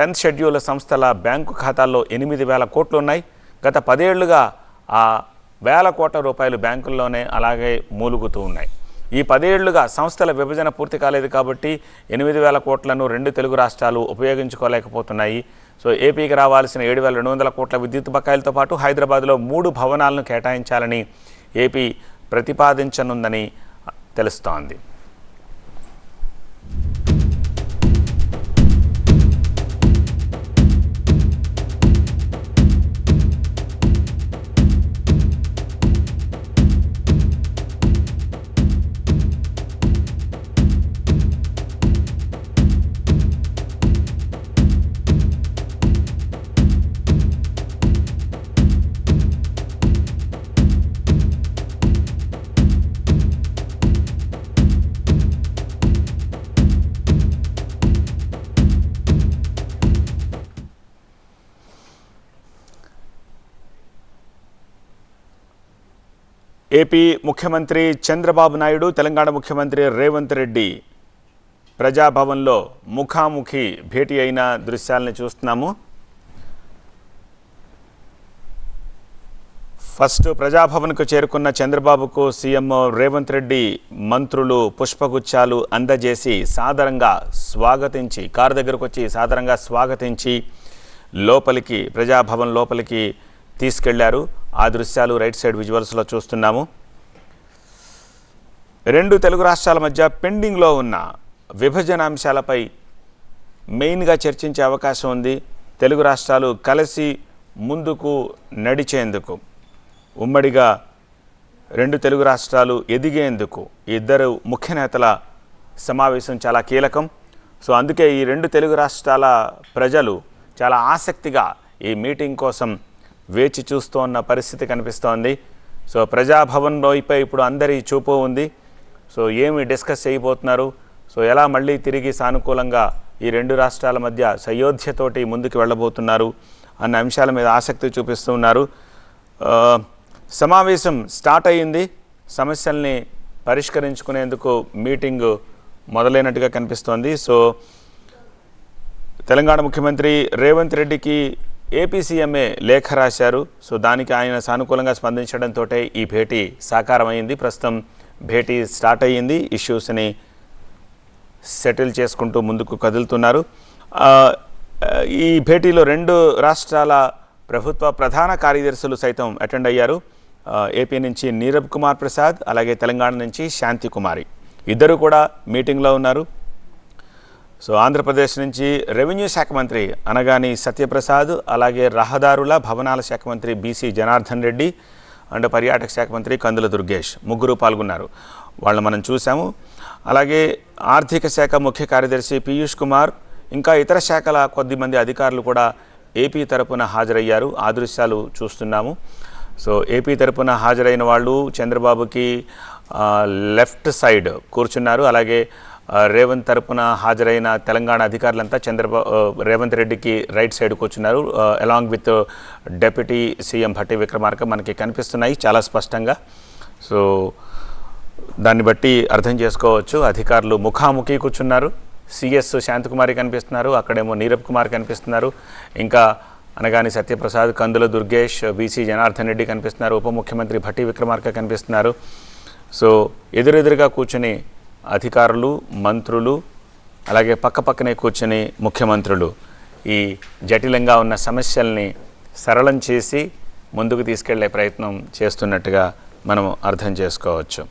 Tenth schedule సంస్థల bank ఖాతాల్లో ఎనిమిది వేల కోట్లు ఉన్నాయి గత పదేళ్ళుగా ఆ వేల కోట్ల రూపాయలు బ్యాంకుల్లోనే అలాగే మూలుగుతూ ఉన్నాయి. ఈ పదేళ్ళుగా సంస్థల విభజన పూర్తి కాలేదు కాబట్టి ఎనిమిది వేల కోట్లను రెండు తెలుగు రాష్ట్రాలు ఉపయోగించుకోలేకపోతున్నాయి. సో ఏపీకి రావాల్సిన ఏడు వేల రెండు వందల కోట్ల విద్యుత్ బకాయిలతో పాటు హైదరాబాద్లో మూడు భవనాలను కేటాయించాలని ఏపీ ప్రతిపాదించనుందని తెలుస్తోంది. ఏపీ ముఖ్యమంత్రి చంద్రబాబు నాయుడు తెలంగాణ ముఖ్యమంత్రి రేవంత్ రెడ్డి ప్రజాభవన్లో ముఖాముఖి భేటీ అయిన దృశ్యాలను చూస్తున్నాము. ఫస్ట్ ప్రజాభవన్కు చేరుకున్న చంద్రబాబుకు సీఎం రేవంత్ రెడ్డి మంత్రులు పుష్పగుచ్చాలు అందజేసి సాదరంగా స్వాగతించి కారు దగ్గరకు వచ్చి సాదరంగా స్వాగతించి లోపలికి ప్రజాభవన్ లోపలికి తీసుకెళ్ళారు. ఆ దృశ్యాలు రైట్ సైడ్ విజువల్స్లో చూస్తున్నాము. రెండు తెలుగు రాష్ట్రాల మధ్య పెండింగ్లో ఉన్న విభజన అంశాలపై మెయిన్గా చర్చించే అవకాశం ఉంది. తెలుగు రాష్ట్రాలు కలిసి ముందుకు నడిచేందుకు ఉమ్మడిగా రెండు తెలుగు రాష్ట్రాలు ఎదిగేందుకు ఇద్దరు ముఖ్య నేతల సమావేశం చాలా కీలకం. సో అందుకే ఈ రెండు తెలుగు రాష్ట్రాల ప్రజలు చాలా ఆసక్తిగా ఈ మీటింగ్ కోసం వేచి చూస్తూ ఉన్న పరిస్థితి కనిపిస్తోంది. సో ప్రజాభవన్లో వైపే ఇప్పుడు అందరి చూపు ఉంది. సో ఏమి డిస్కస్ చేయబోతున్నారు? సో ఎలా మళ్ళీ తిరిగి సానుకూలంగా ఈ రెండు రాష్ట్రాల మధ్య సయోధ్యతోటి ముందుకు వెళ్ళబోతున్నారు అన్న అంశాల మీద ఆసక్తి చూపిస్తూ ఉన్నారు. సమావేశం స్టార్ట్ అయ్యింది. సమస్యల్ని పరిష్కరించుకునేందుకు మీటింగ్ మొదలైనట్టుగా కనిపిస్తోంది. సో తెలంగాణ ముఖ్యమంత్రి రేవంత్ రెడ్డికి ఏపీ సీఎంఏ లేఖ రాశారు. సో దానికి ఆయన సానుకూలంగా స్పందించడంతో ఈ భేటీ సాకారమైంది. ప్రస్తుతం భేటీ స్టార్ట్ అయ్యింది. ఇష్యూస్ని సెటిల్ చేసుకుంటూ ముందుకు కదులుతున్నారు. ఈ భేటీలో రెండు రాష్ట్రాల ప్రభుత్వ ప్రధాన కార్యదర్శులు సైతం అటెండ్ అయ్యారు. ఏపీ నుంచి నీరబ్ కుమార్ ప్రసాద్ అలాగే తెలంగాణ నుంచి శాంతి కుమారి. ఇద్దరు కూడా మీటింగ్లో ఉన్నారు. సో ఆంధ్రప్రదేశ్ నుంచి రెవెన్యూ శాఖ మంత్రి అనగాని సత్యప్రసాద్ అలాగే రహదారుల భవనాల శాఖ మంత్రి బీసీ జనార్దన్ రెడ్డి అండ్ పర్యాటక శాఖ మంత్రి కందుల దుర్గేష్ ముగ్గురు పాల్గొన్నారు. వాళ్ళని మనం చూసాము అలాగే ఆర్థిక శాఖ ముఖ్య కార్యదర్శి పీయూష్ కుమార్ ఇంకా ఇతర శాఖల కొద్దిమంది అధికారులు కూడా ఏపీ తరపున హాజరయ్యారు. ఆ దృశ్యాలు చూస్తున్నాము. సో ఏపీ తరపున హాజరైన వాళ్ళు చంద్రబాబుకి లెఫ్ట్ సైడ్ కూర్చున్నారు. అలాగే రేవంత్ తరపున హాజరైన తెలంగాణ అధికారులంతా చంద్రబాబు రేవంత్ రెడ్డికి రైట్ సైడ్ కూర్చున్నారు. Along with deputy CM Bhatti Vikramarka మనకి కనిపిస్తున్నాయి చాలా స్పష్టంగా. సో దాన్ని బట్టి అర్థం చేసుకోవచ్చు. అధికారులు ముఖాముఖి కూర్చున్నారు. సిఎస్ శాంతకుమారి కనిపిస్తున్నారు. అక్కడేమో నీరబ్ కుమార్ కనిపిస్తున్నారు. ఇంకా అనగాని సత్యప్రసాద్ కందుల దుర్గేష్ బీసీ జనార్దన్ రెడ్డి కనిపిస్తున్నారు. ఉప ముఖ్యమంత్రి భట్టి విక్రమార్క కనిపిస్తున్నారు. సో ఎదురెదురుగా కూర్చుని అధికారులు మంత్రులు అలాగే పక్కపక్కనే కూర్చొని ముఖ్యమంత్రులు ఈ జటిలంగా ఉన్న సమస్యల్ని సరళం చేసి ముందుకు తీసుకెళ్ళే ప్రయత్నం చేస్తున్నట్టుగా మనం అర్థం చేసుకోవచ్చు.